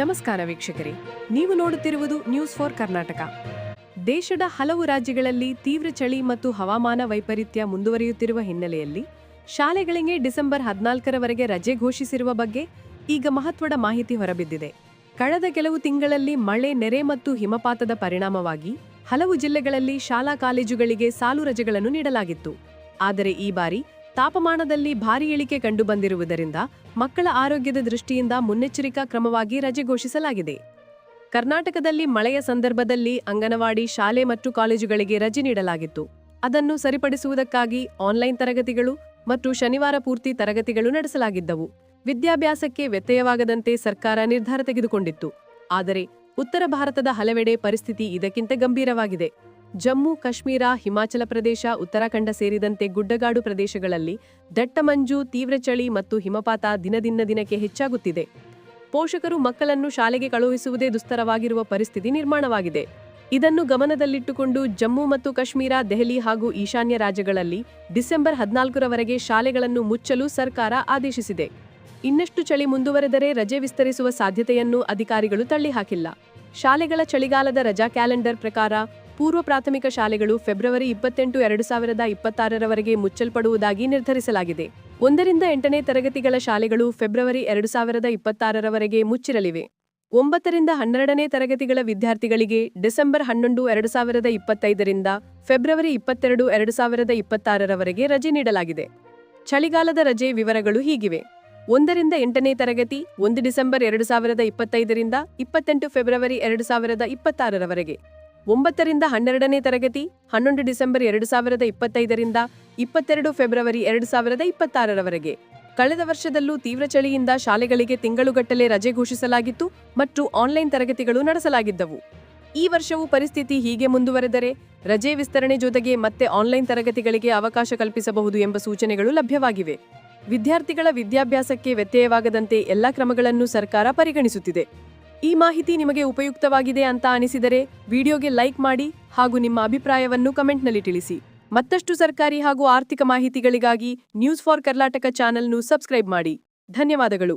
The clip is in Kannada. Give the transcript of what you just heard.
ನಮಸ್ಕಾರ ವೀಕ್ಷಕರೇ. ನೀವು ನೋಡುತ್ತಿರುವುದು ನ್ಯೂಸ್ ಫಾರ್ ಕರ್ನಾಟಕ ದೇಶದ ಹಲವು ರಾಜ್ಯಗಳಲ್ಲಿ ತೀವ್ರ ಚಳಿ ಮತ್ತು ಹವಾಮಾನ ವೈಪರೀತ್ಯ ಮುಂದುವರಿಯುತ್ತಿರುವ ಹಿನ್ನೆಲೆಯಲ್ಲಿ ಶಾಲೆಗಳಿಗೆ ಡಿಸೆಂಬರ್ ಹದಿನಾಲ್ಕರವರೆಗೆ ರಜೆ ಘೋಷಿಸಿರುವ ಬಗ್ಗೆ ಈಗ ಮಹತ್ವದ ಮಾಹಿತಿ ಹೊರಬಿದ್ದಿದೆ. ಕಳೆದ ಕೆಲವು ತಿಂಗಳಲ್ಲಿ ಮಳೆ, ನೆರೆ ಮತ್ತು ಹಿಮಪಾತದ ಪರಿಣಾಮವಾಗಿ ಹಲವು ಜಿಲ್ಲೆಗಳಲ್ಲಿ ಶಾಲಾ ಕಾಲೇಜುಗಳಿಗೆ ಸಾಲು ರಜೆಗಳನ್ನು ನೀಡಲಾಗಿತ್ತು. ಆದರೆ ಈ ಬಾರಿ ತಾಪಮಾನದಲ್ಲಿ ಭಾರಿ ಇಳಿಕೆ ಕಂಡುಬಂದಿರುವುದರಿಂದ ಮಕ್ಕಳ ಆರೋಗ್ಯದ ದೃಷ್ಟಿಯಿಂದ ಮುನ್ನೆಚ್ಚರಿಕಾ ಕ್ರಮವಾಗಿ ರಜೆ ಘೋಷಿಸಲಾಗಿದೆ. ಕರ್ನಾಟಕದಲ್ಲಿ ಮಳೆಯ ಸಂದರ್ಭದಲ್ಲಿ ಅಂಗನವಾಡಿ, ಶಾಲೆ ಮತ್ತು ಕಾಲೇಜುಗಳಿಗೆ ರಜೆ ನೀಡಲಾಗಿತ್ತು. ಅದನ್ನು ಸರಿಪಡಿಸುವುದಕ್ಕಾಗಿ ಆನ್ಲೈನ್ ತರಗತಿಗಳು ಮತ್ತು ಶನಿವಾರ ಪೂರ್ತಿ ತರಗತಿಗಳು ನಡೆಸಲಾಗಿದ್ದವು. ವಿದ್ಯಾಭ್ಯಾಸಕ್ಕೆ ವ್ಯತ್ಯಯವಾಗದಂತೆ ಸರ್ಕಾರ ನಿರ್ಧಾರ ತೆಗೆದುಕೊಂಡಿತ್ತು. ಆದರೆ, ಉತ್ತರ ಭಾರತದ ಹಲವೆಡೆ ಪರಿಸ್ಥಿತಿ ಇದಕ್ಕಿಂತ ಗಂಭೀರವಾಗಿದೆ. ಜಮ್ಮು, ಕಾಶ್ಮೀರ, ಹಿಮಾಚಲ ಪ್ರದೇಶ, ಉತ್ತರಾಖಂಡ ಸೇರಿದಂತೆ ಗುಡ್ಡಗಾಡು ಪ್ರದೇಶಗಳಲ್ಲಿ ದಟ್ಟ ಮಂಜು ತೀವ್ರ ಚಳಿ ಮತ್ತು ಹಿಮಪಾತ ದಿನದಿಂದ ದಿನಕ್ಕೆ ಹೆಚ್ಚಾಗುತ್ತಿದೆ. ಪೋಷಕರು ಮಕ್ಕಳನ್ನು ಶಾಲೆಗೆ ಕಳುಹಿಸುವುದೇ ದುಸ್ತರವಾಗಿರುವ ಪರಿಸ್ಥಿತಿ ನಿರ್ಮಾಣವಾಗಿದೆ. ಇದನ್ನು ಗಮನದಲ್ಲಿಟ್ಟುಕೊಂಡು ಜಮ್ಮು ಮತ್ತು ಕಾಶ್ಮೀರ, ದೆಹಲಿ ಹಾಗೂ ಈಶಾನ್ಯ ರಾಜ್ಯಗಳಲ್ಲಿ ಡಿಸೆಂಬರ್ ಹದಿನಾಲ್ಕರವರೆಗೆ ಶಾಲೆಗಳನ್ನು ಮುಚ್ಚಲು ಸರ್ಕಾರ ಆದೇಶಿಸಿದೆ. ಇನ್ನಷ್ಟು ಚಳಿ ಮುಂದುವರೆದರೆ ರಜೆ ವಿಸ್ತರಿಸುವ ಸಾಧ್ಯತೆಯನ್ನು ಅಧಿಕಾರಿಗಳು ತಳ್ಳಿಹಾಕಿಲ್ಲ. ಶಾಲೆಗಳ ಚಳಿಗಾಲದ ರಜಾ ಕ್ಯಾಲೆಂಡರ್ ಪ್ರಕಾರ ಪೂರ್ವ ಪ್ರಾಥಮಿಕ ಶಾಲೆಗಳು ಫೆಬ್ರವರಿ ಇಪ್ಪತ್ತೆಂಟು, ಎರಡು ಸಾವಿರದ ಇಪ್ಪತ್ತಾರರವರೆಗೆ ಮುಚ್ಚಲ್ಪಡುವುದಾಗಿ ನಿರ್ಧರಿಸಲಾಗಿದೆ. ಒಂದರಿಂದ ಎಂಟನೇ ತರಗತಿಗಳ ಶಾಲೆಗಳು ಫೆಬ್ರವರಿ ಎರಡು ಸಾವಿರದ ಇಪ್ಪತ್ತಾರರವರೆಗೆ ಮುಚ್ಚಿರಲಿವೆ. ಒಂಬತ್ತರಿಂದ ಹನ್ನೆರಡನೇ ತರಗತಿಗಳ ವಿದ್ಯಾರ್ಥಿಗಳಿಗೆ ಡಿಸೆಂಬರ್ ಹನ್ನೊಂದು, ಎರಡು ಸಾವಿರದ ಇಪ್ಪತ್ತೈದರಿಂದ ಫೆಬ್ರವರಿ ಇಪ್ಪತ್ತೆರಡು, ಎರಡು ಸಾವಿರದ ಇಪ್ಪತ್ತಾರರವರೆಗೆ ರಜೆ ನೀಡಲಾಗಿದೆ. ಚಳಿಗಾಲದ ರಜೆ ವಿವರಗಳು ಹೀಗಿವೆ. ಒಂದರಿಂದ ಎಂಟನೇ ತರಗತಿ, ಒಂದು ಡಿಸೆಂಬರ್ ಎರಡು ಸಾವಿರದ ಇಪ್ಪತ್ತೈದರಿಂದ ಇಪ್ಪತ್ತೆಂಟು ಫೆಬ್ರವರಿ ಎರಡು ಸಾವಿರದ ಇಪ್ಪತ್ತಾರರವರೆಗೆ. ಒಂಬತ್ತರಿಂದ ಹನ್ನೆರಡನೇ ತರಗತಿ, ಹನ್ನೊಂದು ಡಿಸೆಂಬರ್ ಎರಡು ಸಾವಿರದ ಇಪ್ಪತ್ತೈದರಿಂದ ಇಪ್ಪತ್ತೆರಡು ಫೆಬ್ರವರಿ ಎರಡು ಸಾವಿರದ ಇಪ್ಪತ್ತಾರರವರೆಗೆ. ಕಳೆದ ವರ್ಷದಲ್ಲೂ ತೀವ್ರ ಚಳಿಯಿಂದ ಶಾಲೆಗಳಿಗೆ ತಿಂಗಳುಗಟ್ಟಲೆ ರಜೆ ಘೋಷಿಸಲಾಗಿತ್ತು ಮತ್ತು ಆನ್ಲೈನ್ ತರಗತಿಗಳು ನಡೆಸಲಾಗಿದ್ದವು. ಈ ವರ್ಷವೂ ಪರಿಸ್ಥಿತಿ ಹೀಗೆ ಮುಂದುವರೆದರೆ ರಜೆ ವಿಸ್ತರಣೆ ಜೊತೆಗೆ ಮತ್ತೆ ಆನ್ಲೈನ್ ತರಗತಿಗಳಿಗೆ ಅವಕಾಶ ಕಲ್ಪಿಸಬಹುದು ಎಂಬ ಸೂಚನೆಗಳು ಲಭ್ಯವಾಗಿವೆ. ವಿದ್ಯಾರ್ಥಿಗಳ ವಿದ್ಯಾಭ್ಯಾಸಕ್ಕೆ ವ್ಯತ್ಯಯವಾಗದಂತೆ ಎಲ್ಲ ಕ್ರಮಗಳನ್ನು ಸರ್ಕಾರ ಪರಿಗಣಿಸುತ್ತಿದೆ. ಈ ಮಾಹಿತಿ ನಿಮಗೆ ಉಪಯುಕ್ತವಾಗಿದೆ ಅಂತ ಅನಿಸಿದರೆ ವಿಡಿಯೋಗೆ ಲೈಕ್ ಮಾಡಿ ಹಾಗೂ ನಿಮ್ಮ ಅಭಿಪ್ರಾಯವನ್ನು ಕಮೆಂಟ್ನಲ್ಲಿ ತಿಳಿಸಿ. ಮತ್ತಷ್ಟು ಸರ್ಕಾರಿ ಹಾಗೂ ಆರ್ಥಿಕ ಮಾಹಿತಿಗಳಿಗಾಗಿ ನ್ಯೂಸ್ ಫಾರ್ ಕರ್ನಾಟಕ ಚಾನೆಲ್ನು ಸಬ್ಸ್ಕ್ರೈಬ್ ಮಾಡಿ. ಧನ್ಯವಾದಗಳು.